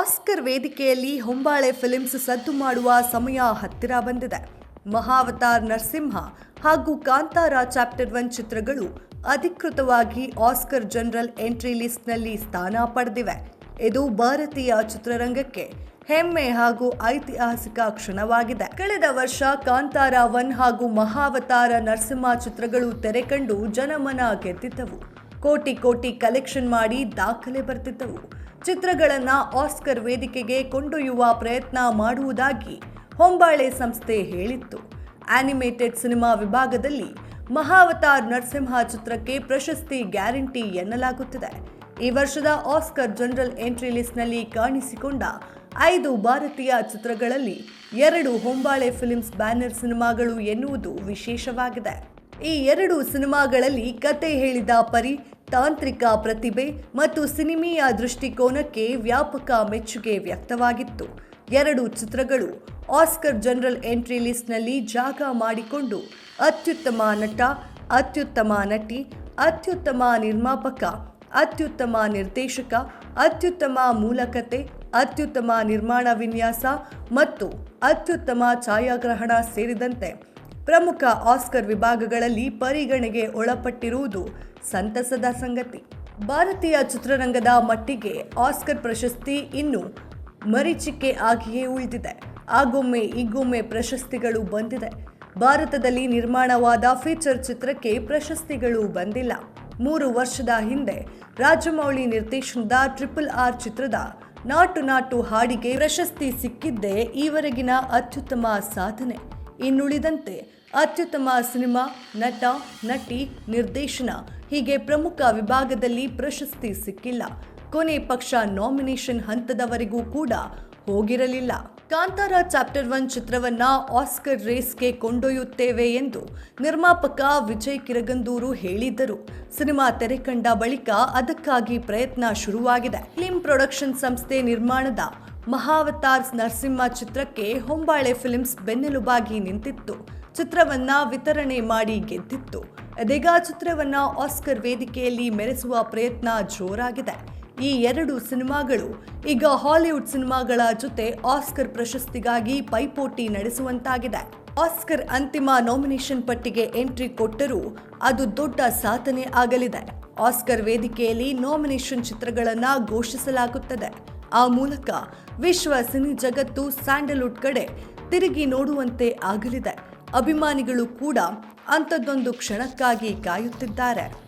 Oscar ವೇದಿಕೆಯಲ್ಲಿ ಹೊಂಬಾಳೆ films ಸದ್ದು ಮಾಡುವ ಸಮಯ ಹತ್ತಿರ ಬಂದಿದೆ. ಮಹಾವತಾರ್ ನರಸಿಂಹ ಹಾಗೂ ಕಾಂತಾರ ಚಾಪ್ಟರ್ ಒನ್ ಚಿತ್ರಗಳು ಅಧಿಕೃತವಾಗಿ ಆಸ್ಕರ್ ಜನರಲ್ ಎಂಟ್ರಿ ಲಿಸ್ಟ್ನಲ್ಲಿ ಸ್ಥಾನ ಪಡೆದಿವೆ. ಇದು ಭಾರತೀಯ ಚಿತ್ರರಂಗಕ್ಕೆ ಹೆಮ್ಮೆ ಹಾಗೂ ಐತಿಹಾಸಿಕ ಕ್ಷಣವಾಗಿದೆ. ಕಳೆದ ವರ್ಷ ಕಾಂತಾರ ಒನ್ ಹಾಗೂ ಮಹಾವತಾರ ನರಸಿಂಹ ಚಿತ್ರಗಳು ತೆರೆಕಂಡು ಜನಮನ ಗೆದ್ದಿದ್ದವು. ಕೋಟಿ ಕೋಟಿ ಕಲೆಕ್ಷನ್ ಮಾಡಿ ದಾಖಲೆ ಬರ್ತಿದ್ದವು ಚಿತ್ರಗಳನ್ನ ಆಸ್ಕರ್ ವೇದಿಕೆಗೆ ಕೊಂಡೊಯ್ಯುವ ಪ್ರಯತ್ನ ಮಾಡುವುದಾಗಿ ಹೊಂಬಾಳೆ ಸಂಸ್ಥೆ ಹೇಳಿತ್ತು. ಆನಿಮೇಟೆಡ್ ಸಿನಿಮಾ ವಿಭಾಗದಲ್ಲಿ ಮಹಾವತಾರ್ ನರಸಿಂಹ ಚಿತ್ರಕ್ಕೆ ಪ್ರಶಸ್ತಿ ಗ್ಯಾರಂಟಿ ಎನ್ನಲಾಗುತ್ತಿದೆ. ಈ ವರ್ಷದ ಆಸ್ಕರ್ ಜನರಲ್ ಎಂಟ್ರಿ ಲಿಸ್ಟ್ನಲ್ಲಿ ಕಾಣಿಸಿಕೊಂಡ ಐದು ಭಾರತೀಯ ಚಿತ್ರಗಳಲ್ಲಿ ಎರಡು ಹೊಂಬಾಳೆ ಫಿಲ್ಮ್ಸ್ ಬ್ಯಾನರ್ ಸಿನಿಮಾಗಳು ಎನ್ನುವುದು ವಿಶೇಷವಾಗಿದೆ. ಈ ಎರಡು ಸಿನಿಮಾಗಳಲ್ಲಿ ಕತೆ ಹೇಳಿದ ಪರಿ ತಾಂತ್ರಿಕ ಪ್ರತಿಭೆ ಮತ್ತು ಸಿನಿಮೀಯ ದೃಷ್ಟಿಕೋನಕ್ಕೆ ವ್ಯಾಪಕ ಮೆಚ್ಚುಗೆ ವ್ಯಕ್ತವಾಗಿತ್ತು. ಎರಡು ಚಿತ್ರಗಳು ಆಸ್ಕರ್ ಜನರಲ್ ಎಂಟ್ರಿ ಲಿಸ್ಟ್ನಲ್ಲಿ ಜಾಗ ಮಾಡಿಕೊಂಡು ಅತ್ಯುತ್ತಮ ನಟ, ಅತ್ಯುತ್ತಮ ನಟಿ, ಅತ್ಯುತ್ತಮ ನಿರ್ಮಾಪಕ, ಅತ್ಯುತ್ತಮ ನಿರ್ದೇಶಕ, ಅತ್ಯುತ್ತಮ ಮೂಲಕತೆ, ಅತ್ಯುತ್ತಮ ನಿರ್ಮಾಣ ವಿನ್ಯಾಸ ಮತ್ತು ಅತ್ಯುತ್ತಮ ಛಾಯಾಗ್ರಹಣ ಸೇರಿದಂತೆ ಪ್ರಮುಖ ಆಸ್ಕರ್ ವಿಭಾಗಗಳಲ್ಲಿ ಪರಿಗಣೆಗೆ ಒಳಪಟ್ಟಿರುವುದು ಸಂತಸದ ಸಂಗತಿ. ಭಾರತೀಯ ಚಿತ್ರರಂಗದ ಮಟ್ಟಿಗೆ ಆಸ್ಕರ್ ಪ್ರಶಸ್ತಿ ಇನ್ನು ಮರೀಚಿಕೆ ಆಗಿಯೇ ಉಳಿದಿದೆ. ಆಗೊಮ್ಮೆ ಈಗೊಮ್ಮೆ ಪ್ರಶಸ್ತಿಗಳು ಬಂದಿದೆ. ಭಾರತದಲ್ಲಿ ನಿರ್ಮಾಣವಾದ ಫೀಚರ್ ಚಿತ್ರಕ್ಕೆ ಪ್ರಶಸ್ತಿಗಳು ಬಂದಿಲ್ಲ. ಮೂರು ವರ್ಷದ ಹಿಂದೆ ರಾಜಮೌಳಿ ನಿರ್ದೇಶನದ ಟ್ರಿಪಲ್ ಆರ್ ಚಿತ್ರದ ನಾಟು ನಾಟು ಹಾಡಿಗೆ ಪ್ರಶಸ್ತಿ ಸಿಕ್ಕಿದ್ದೇ ಈವರೆಗಿನ ಅತ್ಯುತ್ತಮ ಸಾಧನೆ. ಇನ್ನುಳಿದಂತೆ ಅತ್ಯುತ್ತಮ ಸಿನಿಮಾ, ನಟ, ನಟಿ, ನಿರ್ದೇಶನ, ಹೀಗೆ ಪ್ರಮುಖ ವಿಭಾಗದಲ್ಲಿ ಪ್ರಶಸ್ತಿ ಸಿಕ್ಕಿಲ್ಲ. ಕೊನೆ ಪಕ್ಷ ನಾಮಿನೇಷನ್ ಹಂತದವರೆಗೂ ಕೂಡ ಹೋಗಿರಲಿಲ್ಲ. ಕಾಂತಾರ ಚಾಪ್ಟರ್ ಒನ್ ಚಿತ್ರವನ್ನ ಆಸ್ಕರ್ ರೇಸ್ಗೆ ಕೊಂಡೊಯ್ಯುತ್ತೇವೆ ಎಂದು ನಿರ್ಮಾಪಕ ವಿಜಯ್ ಕಿರಗಂದೂರು ಹೇಳಿದ್ದರು. ಸಿನಿಮಾ ತೆರೆ ಕಂಡ ಬಳಿಕ ಅದಕ್ಕಾಗಿ ಪ್ರಯತ್ನ ಶುರುವಾಗಿದೆ. ಫಿಲ್ಮ್ ಪ್ರೊಡಕ್ಷನ್ ಸಂಸ್ಥೆ ನಿರ್ಮಾಣದ ಮಹಾವತಾರ್ ನರಸಿಂಹ ಚಿತ್ರಕ್ಕೆ ಹೊಂಬಾಳೆ ಫಿಲ್ಮ್ಸ್ ಬೆನ್ನೆಲುಬಾಗಿ ನಿಂತಿತ್ತು. ಚಿತ್ರವನ್ನ ವಿತರಣೆ ಮಾಡಿ ಗೆದ್ದಿತ್ತು. ಇದೀಗ ಚಿತ್ರವನ್ನ ಆಸ್ಕರ್ ವೇದಿಕೆಯಲ್ಲಿ ಮೆರೆಸುವ ಪ್ರಯತ್ನ ಜೋರಾಗಿದೆ. ಈ ಎರಡು ಸಿನಿಮಾಗಳು ಈಗ ಹಾಲಿವುಡ್ ಸಿನಿಮಾಗಳ ಜೊತೆ ಆಸ್ಕರ್ ಪ್ರಶಸ್ತಿಗಾಗಿ ಪೈಪೋಟಿ ನಡೆಸುವಂತಾಗಿದೆ. ಆಸ್ಕರ್ ಅಂತಿಮ ನಾಮಿನೇಷನ್ ಪಟ್ಟಿಗೆ ಎಂಟ್ರಿ ಕೊಟ್ಟರೂ ಅದು ದೊಡ್ಡ ಸಾಧನೆ ಆಗಲಿದೆ. ಆಸ್ಕರ್ ವೇದಿಕೆಯಲ್ಲಿ ನಾಮಿನೇಷನ್ ಚಿತ್ರಗಳನ್ನು ಘೋಷಿಸಲಾಗುತ್ತದೆ. ಆ ಮೂಲಕ ವಿಶ್ವ ಸಿನಿ ಜಗತ್ತು ಸ್ಯಾಂಡಲ್ವುಡ್ ಕಡೆ ತಿರುಗಿ ನೋಡುವಂತೆ ಆಗಲಿದೆ. ಅಭಿಮಾನಿಗಳು ಕೂಡ ಅಂಥದ್ದೊಂದು ಕ್ಷಣಕ್ಕಾಗಿ ಕಾಯುತ್ತಿದ್ದಾರೆ.